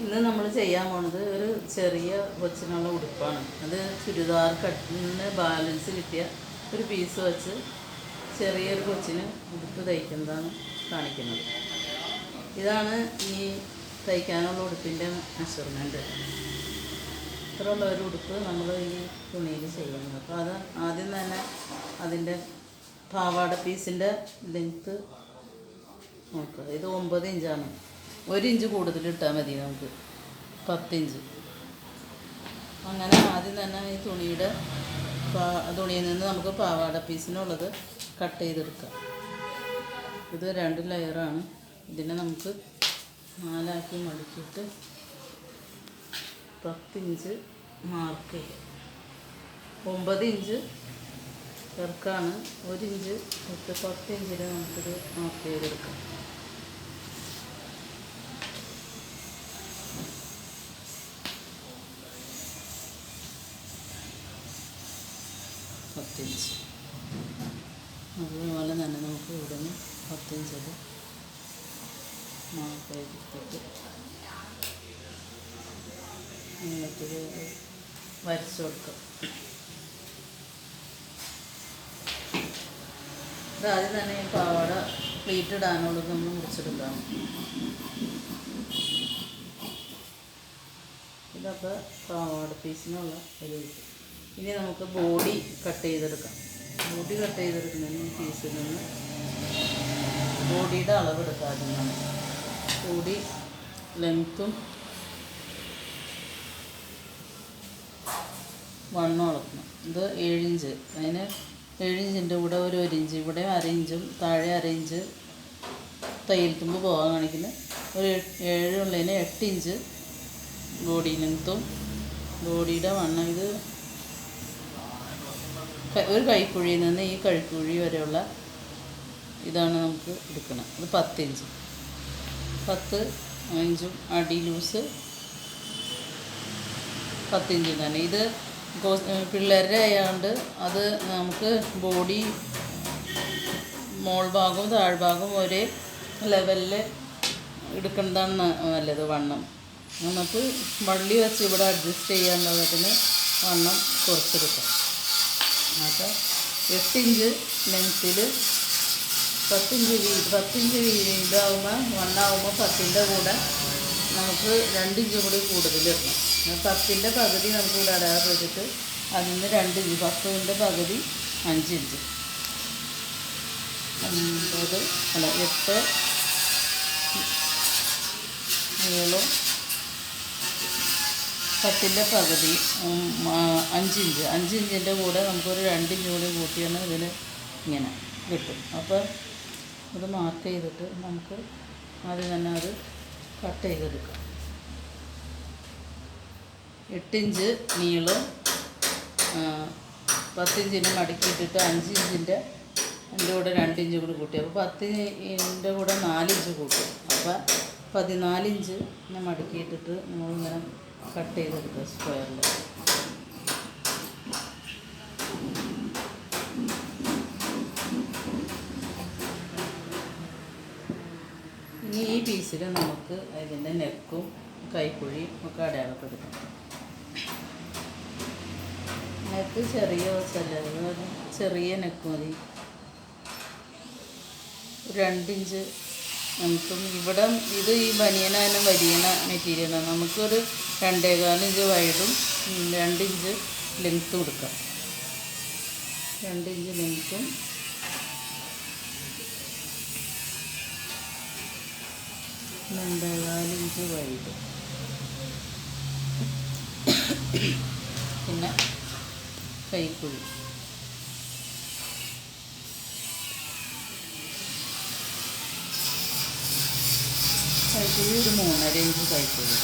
ഇന്ന് നമ്മൾ ചെയ്യാൻ പോണത് ഒരു ചെറിയ കൊച്ചിനുള്ള ഉടുപ്പാണ്. അത് ചുരിദാർ കട്ടിന് ബാലൻസ് കിട്ടിയ ഒരു പീസ് വെച്ച് ചെറിയൊരു കൊച്ചിന് ഉടുപ്പ് തയ്ക്കുന്നതാണ് കാണിക്കുന്നത്. ഇതാണ് ഈ തയ്ക്കാനുള്ള ഉടുപ്പിന്റെ മെഷർമെന്റ് ഇത്രയുള്ള ഒരു ഉടുപ്പ് നമ്മൾ ഈ തുണിയിൽ ചെയ്യുന്നത്. അപ്പോൾ അത് ആദ്യം തന്നെ അതിന്റെ പാവാട പീസിന്റെ ലെങ്ത്ത് നോക്കുക. ഇത് ഒമ്പത് ഇഞ്ചാണ്. ഒരു ഇഞ്ച് കൂടുതൽ ഇട്ടാൽ മതി നമുക്ക്. പത്തിഞ്ച് അങ്ങനെ ആദ്യം തന്നെ ഈ തുണിയുടെ തുണിയിൽ നിന്ന് നമുക്ക് പാവാട പീസിനുള്ളത് കട്ട് ചെയ്തെടുക്കാം. ഇത് രണ്ട് ലെയറാണ്. ഇതിനെ നമുക്ക് നാലാക്കി മടക്കിയിട്ട് പത്തിഞ്ച് മാർക്ക് ചെയ്യാം. ഒമ്പത് ഇഞ്ച് ചെറുക്കാണ് ഒരു ഇഞ്ച് പത്ത് ഇഞ്ചിൽ നമുക്കിത് മാർക്ക് ചെയ്തെടുക്കാം. പത്തിഞ്ച്. അതുപോലെ തന്നെ നമുക്ക് ഇവിടെ നിന്ന് ഇഞ്ച് മാർക്ക് ചെയ്തിട്ട് നീളത്തിൽ വരച്ചു കൊടുക്കും. ഇത് ആദ്യം തന്നെ ഈ പാവാട പ്ലീറ്റ് ഇടാനുള്ളത് നമ്മൾ മുറിച്ചെടുക്കാം. ഇതൊക്കെ പാവാട പീസിനുള്ള ഒരു. ഇനി നമുക്ക് ബോഡി കട്ട് ചെയ്തെടുക്കാം. ബോഡി കട്ട് ചെയ്തെടുക്കുന്നതിന് പീസിൽ നിന്ന് ബോഡിയുടെ അളവെടുക്കാം ആദ്യം ബോഡി ലെങ്ത്തും വണ്ണം അളക്കണം. ഇത് ഏഴിഞ്ച് അതിന് ഏഴിഞ്ചിന്റെ കൂടെ ഒരു ഒരിഞ്ച് ഇവിടെ അരയിഞ്ചും താഴെ അരയിഞ്ച് തയ്യൽ തുമ്പ് പോകാൻ കാണിക്കുന്നത് ഒരു ഏഴുള്ളതിന് എട്ട് ഇഞ്ച് ബോഡി ലെങ്ത്തും ബോഡിയുടെ വണ്ണം ഇത് ഒരു കൈക്കുഴിയിൽ നിന്ന് ഈ കഴുക്കുഴി വരെയുള്ള ഇതാണ് നമുക്ക് എടുക്കണം. അത് പത്ത് ഇഞ്ച്. പത്ത് ഇഞ്ചും അടി ലൂസ് പത്ത് ഇഞ്ചും തന്നെ. ഇത് പിള്ളേരുടെ അത് നമുക്ക് ബോഡി മോൾ ഭാഗവും താഴ്ഭാഗവും ഒരേ ലെവലിൽ എടുക്കുന്നതാണ് നല്ലത് വണ്ണം. നമുക്ക് വള്ളി വെച്ച് ഇവിടെ അഡ്ജസ്റ്റ് ചെയ്യാനുള്ളതിന് വണ്ണം കുറച്ചെടുക്കാം. അപ്പോൾ എട്ടിഞ്ച് ലെങ്ത്തിൽ പത്തിഞ്ച് പത്തിഞ്ച് വീ ഇതാവുമ്പോൾ വണ്ണാവുമ്പോൾ പത്തിന്റെ കൂടെ നമുക്ക് രണ്ടിഞ്ച് കൂടി കൂടുതൽ ഇടണം. പത്തിന്റെ പകുതി നമുക്ക് ഇവിടെ അടയാറ് അതിൽ നിന്ന് രണ്ടിഞ്ച് പത്തിന്റെ പകുതി അഞ്ചിഞ്ച്. അല്ല എട്ട് നീളം പത്തിന്റെ പകുതി അഞ്ചിഞ്ച്. അഞ്ചിഞ്ചിന്റെ കൂടെ നമുക്കൊരു രണ്ടിഞ്ച് കൂടി കൂട്ടിയാണ് ഇതിന് ഇങ്ങനെ കിട്ടും. അപ്പോൾ അത് മാർക്ക് ചെയ്തിട്ട് നമുക്ക് ആദ്യം തന്നെ അത് കട്ട് ചെയ്തെടുക്കാം. എട്ടിഞ്ച് നീളം പത്തിഞ്ചിന് മടക്കിയിട്ടിട്ട് അഞ്ചിഞ്ചിന്റെ എന്റെ കൂടെ രണ്ടിഞ്ച് കൂടി കൂട്ടി. അപ്പോൾ പത്തിന്റെ കൂടെ നാലിഞ്ച് കൂട്ടും. അപ്പോൾ പതിനാലിഞ്ച് ഇങ്ങനെ മടക്കിയിട്ടിട്ട് നമ്മളിങ്ങനെ കട്ട് ചെയ്തെടുക്കുക സ്ക്വയറിൽ ഇനി ഈ പീസിൽ നമുക്ക് അതിന്റെ നെക്കും കൈക്കുഴിയും ഒക്കെ അടയാളപ്പെടുത്താം. നെക്ക് ചെറിയ ചെല്ലത് ചെറിയ നെക്ക് മതി. രണ്ടിഞ്ച് നമുക്കും ഇവിടെ ഇത് ഈ ബനിയനായാലും വലിയ മെറ്റീരിയലാണ് നമുക്കൊരു രണ്ടേകാലിഞ്ച് വൈഡും ഉം, രണ്ടിഞ്ച് ലെങ്ത്തും കൊടുക്കാം രണ്ടിഞ്ച് ലെങ്ത്തും രണ്ടേകാലിഞ്ച് വൈഡ് പിന്നെ കൈക്കുഴി. കൈക്കുഴി ഒരു മൂന്നര ഇഞ്ച് കൈക്കുഴി.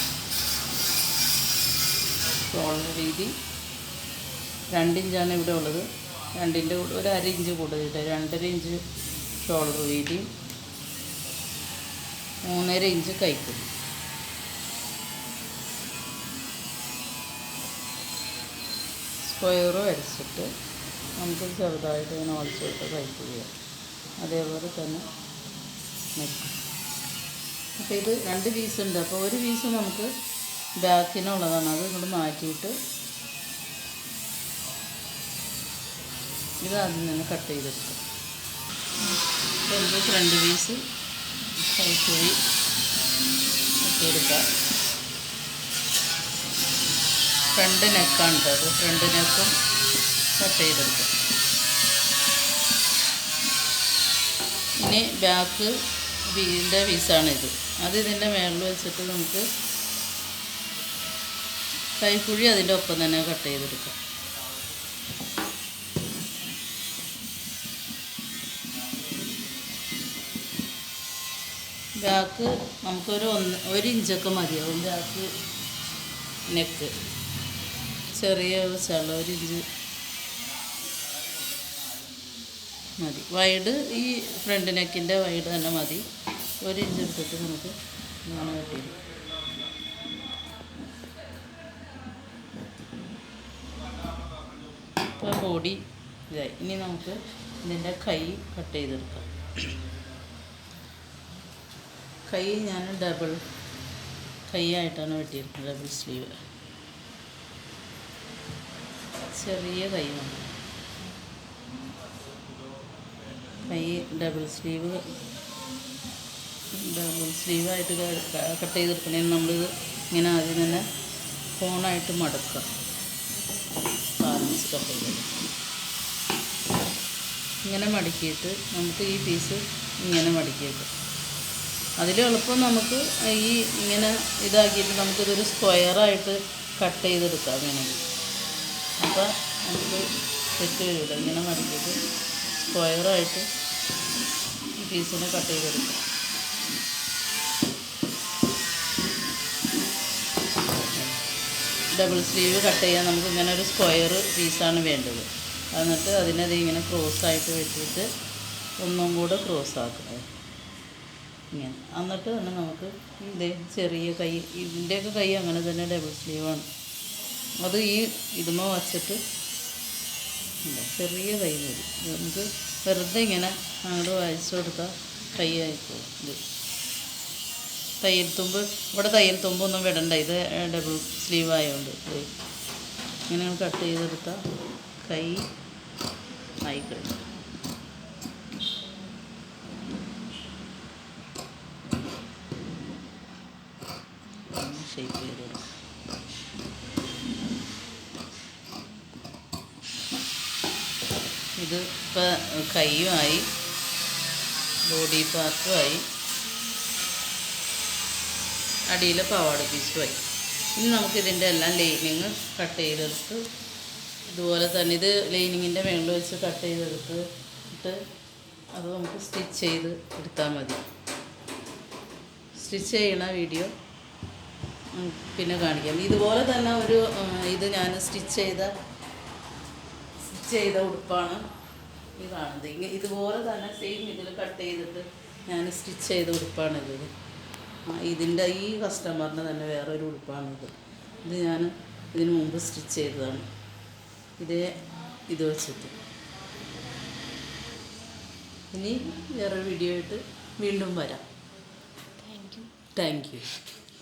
ഷോൾഡർ വീതി രണ്ടിഞ്ചാണ് ഇവിടെ ഉള്ളത്. രണ്ടിന്റെ കൂടെ ഒരു അര ഇഞ്ച് കൂടുതലിട്ട് രണ്ടര ഇഞ്ച് ഷോൾഡർ വീതി മൂന്നര ഇഞ്ച് കൈക്കും. സ്ക്വയറ് വരച്ചിട്ട് നമുക്ക് ചെറുതായിട്ട് ഇങ്ങനെ വളച്ചിട്ട് ചെയ്യാം. അതേപോലെ തന്നെ നിൽക്കും. അപ്പോൾ ഇത് രണ്ട് പീസ് ഉണ്ട്. അപ്പോൾ ഒരു പീസ് നമുക്ക് ബാക്കിനുള്ളതാണ്. അത് ഇങ്ങോട്ട് മാറ്റിയിട്ട് ഇത് അതിൽ നിന്ന് കട്ട് ചെയ്തെടുക്കും രണ്ട് ഫ്രണ്ട് പീസ് കൈക്കുഴി ഇട്ടെടുക്കാം ഫ്രണ്ട് നെക്കാണ് അത്. ഫ്രണ്ട് നെക്കും കട്ട് ചെയ്തെടുക്കാം ഇനി ബാക്ക് വീടിന്റെ പീസാണിത് അത് ഇതിന്റെ മേളിൽ വെച്ചിട്ട് നമുക്ക് കൈക്കുഴി അതിന്റെ ഒപ്പം തന്നെ കട്ട് ചെയ്തെടുക്കാം. ബാക്ക് നമുക്കൊരു ഒന്ന് ഒരു ഇഞ്ചൊക്കെ മതിയാവും ബാക്ക് നെക്ക്. ചെറിയ വെച്ചുള്ള ഒരു ഇഞ്ച് മതി. വൈഡ് ഈ ഫ്രണ്ട് നെക്കിന്റെ വൈഡ് തന്നെ മതി. ഒരു ഇഞ്ച് എടുത്തിട്ട് നമുക്ക് ഇങ്ങനെ വെട്ടിയിടും ഇപ്പോൾ ബോഡി ഇതായി. ഇനി നമുക്ക് ഇതിന്റെ കൈ കട്ട് ചെയ്തെടുക്കാം. കൈ ഞാൻ ഡബിൾ കൈയായിട്ടാണ് വെട്ടിയിരിക്കുന്നത് ഡബിൾ സ്ലീവ് ചെറിയ കൈ കൈ ഡബിൾ സ്ലീവ് ഡബിൾ സ്ലീവായിട്ട് കട്ട് ചെയ്തെടുക്കണേ. നമ്മളിത് ഇങ്ങനെ ആദ്യം തന്നെ ഫോണായിട്ട് മടക്കുക. ബാലൻസ് കട്ട് ഇങ്ങനെ മടക്കിയിട്ട് നമുക്ക് ഈ പീസ് ഇങ്ങനെ മടക്കിയിട്ട്. അതിലെളുപ്പം നമുക്ക് ഈ ഇങ്ങനെ ഇതാക്കിയിട്ട് നമുക്കിതൊരു സ്ക്വയറായിട്ട് കട്ട് ചെയ്തെടുക്കാം വേണമെങ്കിൽ അപ്പോൾ നമുക്ക് തെറ്റ് വരില്ല ഇങ്ങനെ മടക്കിയിട്ട് സ്ക്വയറായിട്ട് ഈ പീസിനെ കട്ട് ചെയ്തെടുക്കാം. ഡബിൾ സ്ലീവ് കട്ട് ചെയ്യാൻ നമുക്ക് ഇങ്ങനെ ഒരു സ്ക്വയർ പീസാണ് വേണ്ടത്. എന്നിട്ട് അതിനത് ഇങ്ങനെ ക്രോസ് ആയിട്ട് വെച്ചിട്ട് ഒന്നും കൂടെ ക്രോസ് ആക്കുക ഇങ്ങനെ. എന്നിട്ട് തന്നെ നമുക്ക് ഇതേ ചെറിയ കൈ ഇതിന്റെയൊക്കെ കൈ അങ്ങനെ തന്നെ ഡബിൾ സ്ലീവാണ് അത് ഈ ഇതുമ വച്ചിട്ട് ചെറിയ കൈ മതി. നമുക്ക് വെറുതെ ഇങ്ങനെ അങ്ങോട്ട് വായിച്ചു കൊടുത്താൽ കൈ ആയിപ്പോ ഇത്. തയ്യൽ തുമ്പ്. ഇവിടെ തയ്യൽ തുമ്പൊന്നും വിടണ്ട. ഇത് ഡബിൾ സ്ലീവ് ആയതുകൊണ്ട് ഇങ്ങനെ ഇങ്ങനെ കട്ട് ചെയ്തെടുത്ത കൈ ആയി കഴിഞ്ഞു ഇത് ഇപ്പം കൈയുമായി ബോഡി പാർട്ടുമായി അടിയിലെ പാവാട പീസുമായി ഇനി നമുക്കിതിന്റെ എല്ലാം ലൈനിങ് കട്ട് ചെയ്തെടുത്ത് ഇതുപോലെ തന്നെ ഇത് ലൈനിങ്ങിന്റെ മേളിൽ വെച്ച് കട്ട് ചെയ്തെടുത്ത് ഇട്ട് അത് നമുക്ക് സ്റ്റിച്ച് ചെയ്ത് എടുത്താൽ മതി. സ്റ്റിച്ച് ചെയ്യണ വീഡിയോ പിന്നെ കാണിക്കാം. ഇതുപോലെ തന്നെ ഒരു ഇത് ഞാൻ സ്റ്റിച്ച് ചെയ്ത സ്റ്റിച്ച് ചെയ്ത ഉടുപ്പാണ് ഈ ഇതുപോലെ തന്നെ സെയിം ഇതിൽ കട്ട് ചെയ്തിട്ട് ഞാൻ സ്റ്റിച്ച് ചെയ്ത ഉടുപ്പാണിത് ഇതിന്റെ ഈ കസ്റ്റമറിന് തന്നെ വേറൊരു ഉടുപ്പാണിത് ഇത്. ഞാൻ ഇതിന് മുമ്പ് സ്റ്റിച്ച് ചെയ്തതാണ്. ഇതേ ഇത് വെച്ചിട്ട്. ഇനി വേറൊരു വീഡിയോ ആയിട്ട് വീണ്ടും വരാം. Thank you